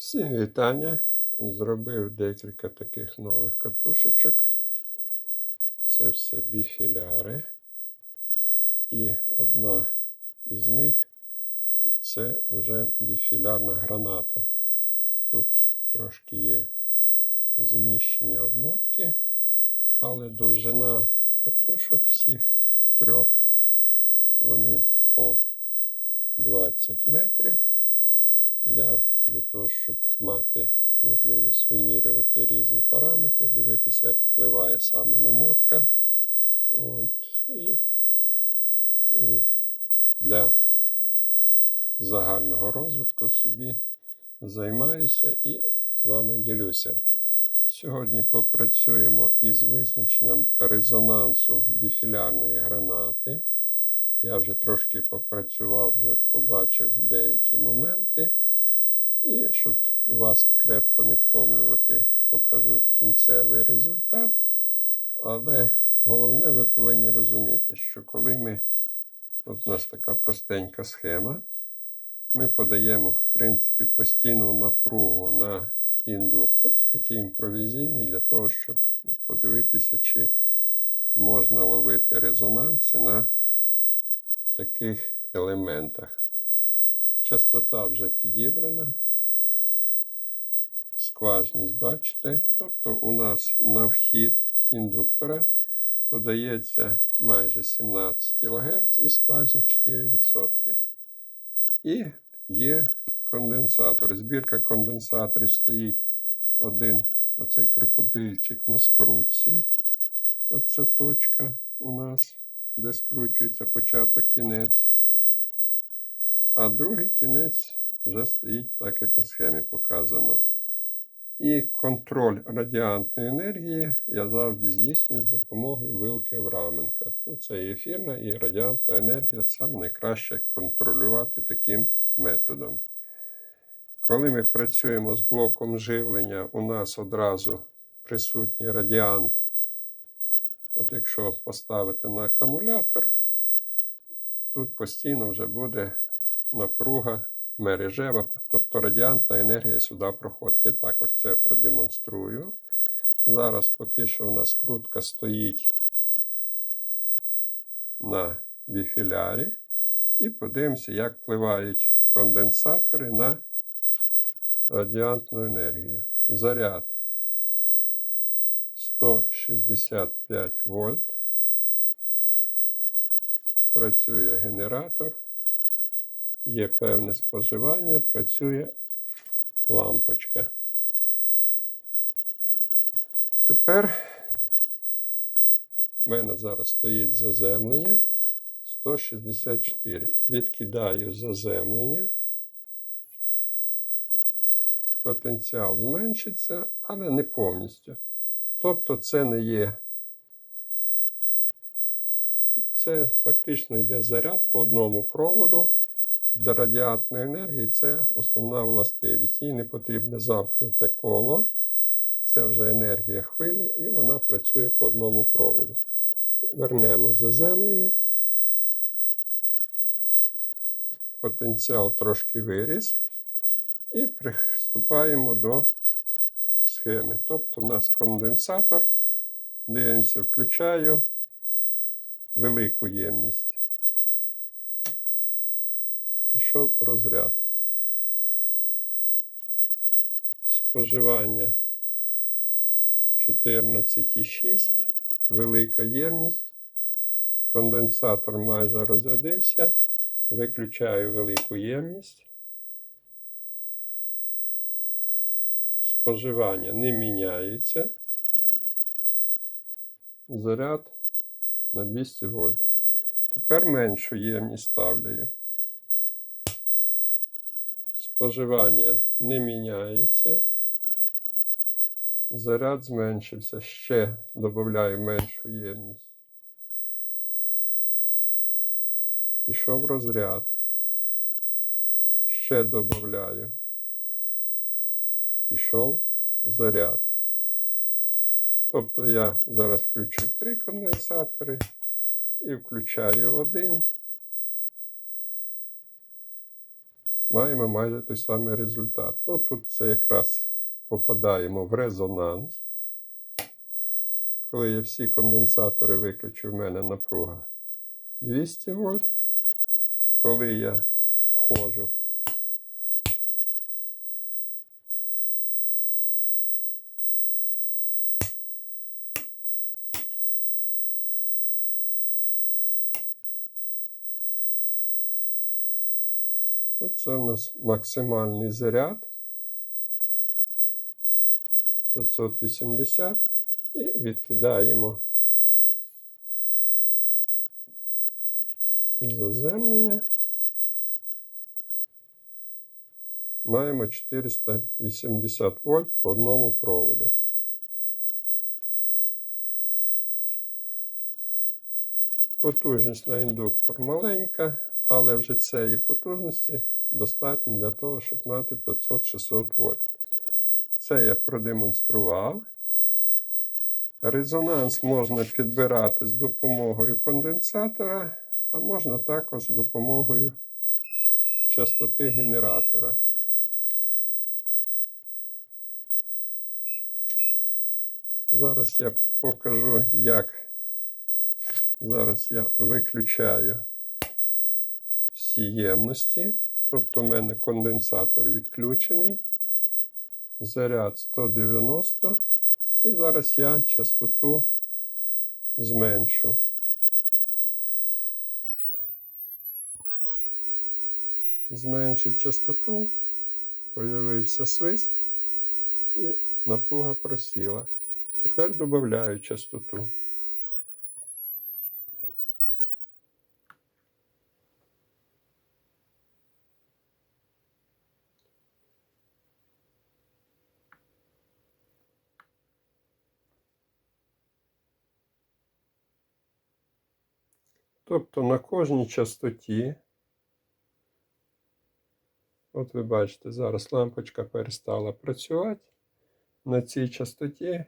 Всім вітання. Зробив декілька таких нових катушечок. Це все біфіляри. І одна із них це вже біфілярна граната. Тут трошки є зміщення обмотки, але довжина катушок всіх трьох вони по 20 метрів. Я для того, щоб мати можливість вимірювати різні параметри, дивитися, як впливає саме намотка. От, і, і для загального розвитку собі займаюся і з вами ділюся. Сьогодні попрацюємо із визначенням резонансу біфілярної гранати. Я вже трошки попрацював, вже побачив деякі моменти. І щоб вас крепко не втомлювати, покажу кінцевий результат. Але головне, ви повинні розуміти, що коли ми, от у нас така простенька схема, ми подаємо, в принципі, постійну напругу на індуктор. Це такий імпровізійний для того, щоб подивитися, чи можна ловити резонанси на таких елементах. Частота вже підібрана. Скважність, бачите? Тобто у нас на вхід індуктора подається майже 17 кГц і скважність 4%. І є конденсатор. Збірка конденсаторів стоїть один оцей крокодильчик на скрутці. Оця точка у нас, де скручується початок кінець. А другий кінець вже стоїть так, як на схемі показано. І контроль радіантної енергії я завжди здійснюю з допомогою вилки Авраменка. Ну, це і ефірна і радіантна енергія саме найкраще контролювати таким методом. Коли ми працюємо з блоком живлення, у нас одразу присутній радіант. От якщо поставити на акумулятор, тут постійно вже буде напруга мережева, тобто радіантна енергія сюди проходить. Я також це продемонструю. Зараз поки що у нас крутка стоїть на біфілярі. І подивимося, як впливають конденсатори на радіантну енергію. Заряд 165 вольт. Працює генератор є певне споживання, працює лампочка. Тепер в мене зараз стоїть заземлення 164. Відкидаю заземлення. Потенціал зменшиться, але не повністю. Тобто це не є. Це фактично йде заряд по одному проводу для радіатної енергії це основна властивість. Їй не потрібне замкнуте коло. Це вже енергія хвилі, і вона працює по одному проводу. Вернемо заземлення. Потенціал трошки виріс. І приступаємо до схеми. Тобто, у нас конденсатор. Дивимося, включаю велику ємність пішов розряд. Споживання 14,6, велика ємність. Конденсатор майже розрядився. Виключаю велику ємність. Споживання не міняється. Заряд на 200 вольт. Тепер меншу ємність ставлю споживання не міняється. Заряд зменшився. Ще додаю меншу ємність. Пішов розряд. Ще додаю. Пішов заряд. Тобто я зараз включу три конденсатори і включаю один. Маємо майже той самий результат. Ну, тут це якраз попадаємо в резонанс. Коли я всі конденсатори виключу, в мене напруга 200 вольт. Коли я входжу Оце у нас максимальний заряд 580 і відкидаємо заземлення. Маємо 480 вольт по одному проводу. Потужність на індуктор маленька, але вже цієї потужності достатньо для того, щоб мати 500-600 вольт. Це я продемонстрував. Резонанс можна підбирати з допомогою конденсатора, а можна також з допомогою частоти генератора. Зараз я покажу, як зараз я виключаю всі. Тобто в мене конденсатор відключений. Заряд 190. І зараз я частоту зменшу. Зменшив частоту, появився свист і напруга просіла. Тепер додаю частоту. Тобто на кожній частоті, от ви бачите, зараз лампочка перестала працювати. На цій частоті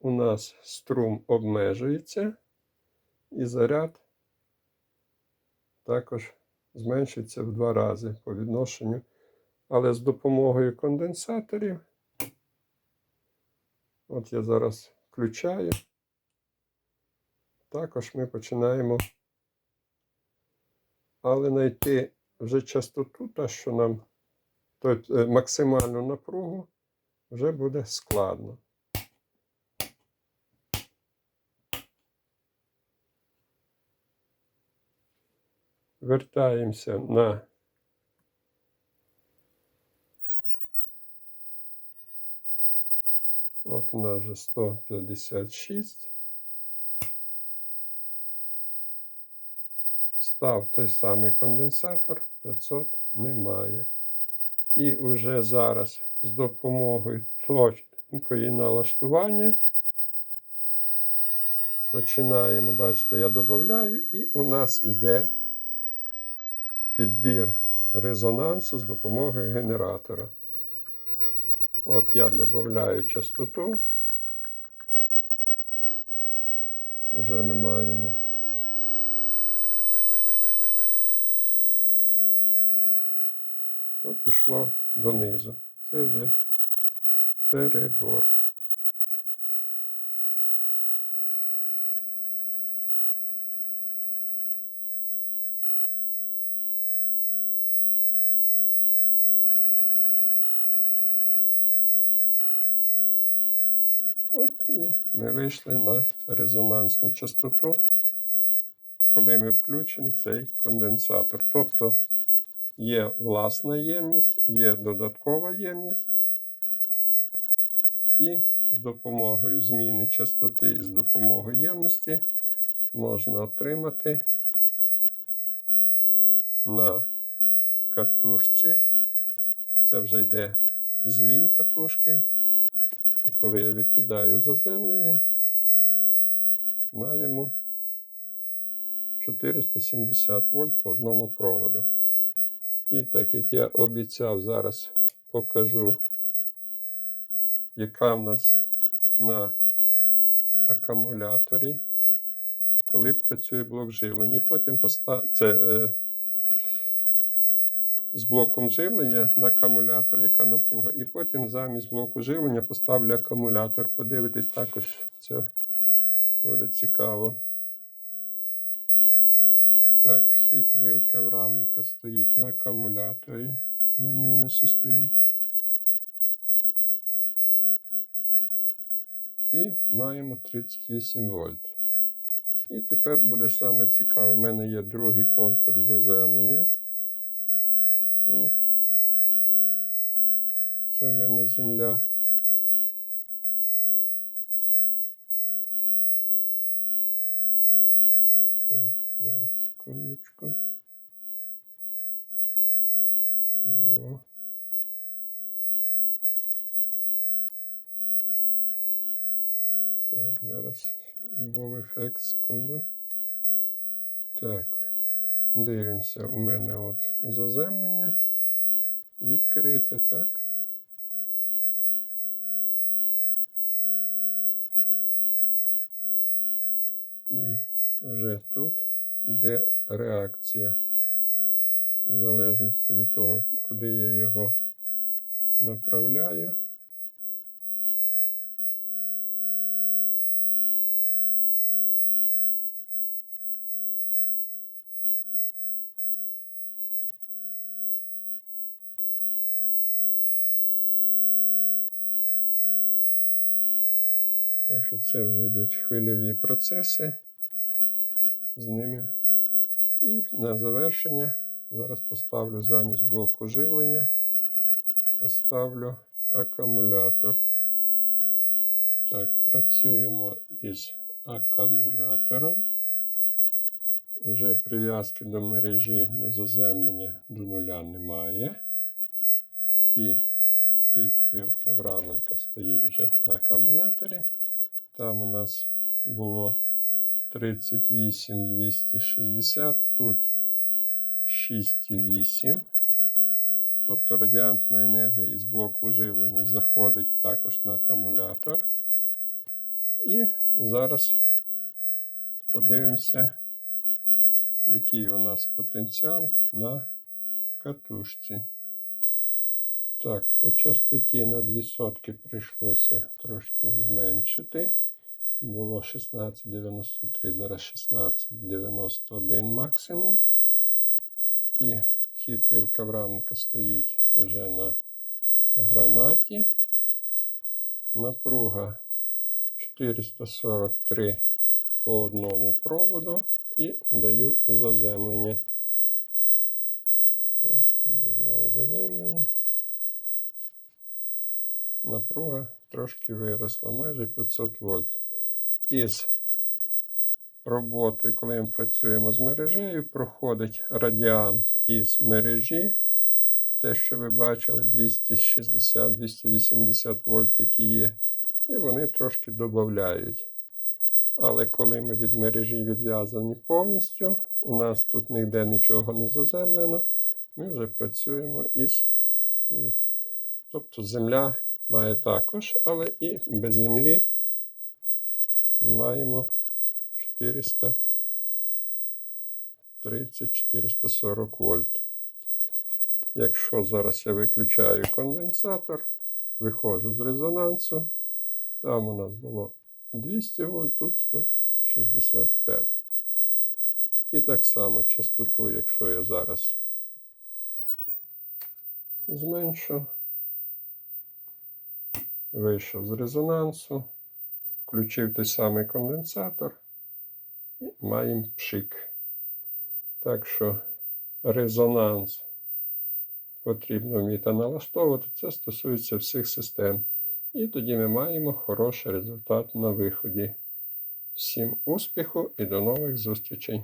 у нас струм обмежується і заряд також зменшується в два рази по відношенню. Але з допомогою конденсаторів, от я зараз включаю. Також ми починаємо, але знайти вже частоту, та що нам тобто максимальну напругу вже буде складно. Вертаємося на От у нас вже 156. Став той самий конденсатор 500 немає. І вже зараз з допомогою точкої налаштування починаємо, бачите, я додаю, і у нас іде підбір резонансу з допомогою генератора. От я додаю частоту. Вже ми маємо. От пішло донизу. Це вже перебор. От і ми вийшли на резонансну частоту, коли ми включені цей конденсатор. Тобто Є власна ємність, є додаткова ємність. І з допомогою зміни частоти і з допомогою ємності можна отримати на катушці. Це вже йде звін катушки. І коли я відкидаю заземлення, маємо 470 вольт по одному проводу. І так як я обіцяв, зараз покажу, яка в нас на акумуляторі, коли працює блок живлення. І потім постав... це е... з блоком живлення на акумулятор, яка напруга, і потім замість блоку живлення поставлю акумулятор. Подивитись також це буде цікаво. Так, вхід вилка в раменка стоїть на акумуляторі. На мінусі стоїть. І маємо 38 вольт. І тепер буде саме цікаво. У мене є другий контур заземлення. От. Це в мене земля. Так, зараз секундочку. Було. Так, зараз був ефект, секунду. Так, дивимося, у мене от заземлення відкрите, так. І вже тут йде реакція. В залежності від того, куди я його направляю. Так що це вже йдуть хвильові процеси з ними. І на завершення зараз поставлю замість блоку живлення, поставлю акумулятор. Так, працюємо із акумулятором. Вже прив'язки до мережі до заземлення до нуля немає. І хід вилки Враменка стоїть вже на акумуляторі. Там у нас було 38 260, тут 6,8. Тобто радіантна енергія із блоку живлення заходить також на акумулятор. І зараз подивимося, який у нас потенціал на катушці. Так, по частоті на 2 сотки прийшлося трошки зменшити. Було 16,93, зараз 16,91 максимум. І хід вилка Вранка стоїть вже на гранаті. Напруга 443 по одному проводу і даю заземлення. Так, під'єднав заземлення напруга трошки виросла, майже 500 вольт. Із роботою, коли ми працюємо з мережею, проходить радіант із мережі. Те, що ви бачили, 260-280 вольт, які є, і вони трошки додають. Але коли ми від мережі відв'язані повністю, у нас тут ніде нічого не заземлено, ми вже працюємо із. Тобто земля має також, але і без землі маємо 430-440 вольт. Якщо зараз я виключаю конденсатор, виходжу з резонансу, там у нас було 200 вольт, тут 165. І так само частоту, якщо я зараз зменшу вийшов з резонансу, включив той самий конденсатор і маємо пшик. Так що резонанс потрібно вміти налаштовувати. Це стосується всіх систем. І тоді ми маємо хороший результат на виході. Всім успіху і до нових зустрічей!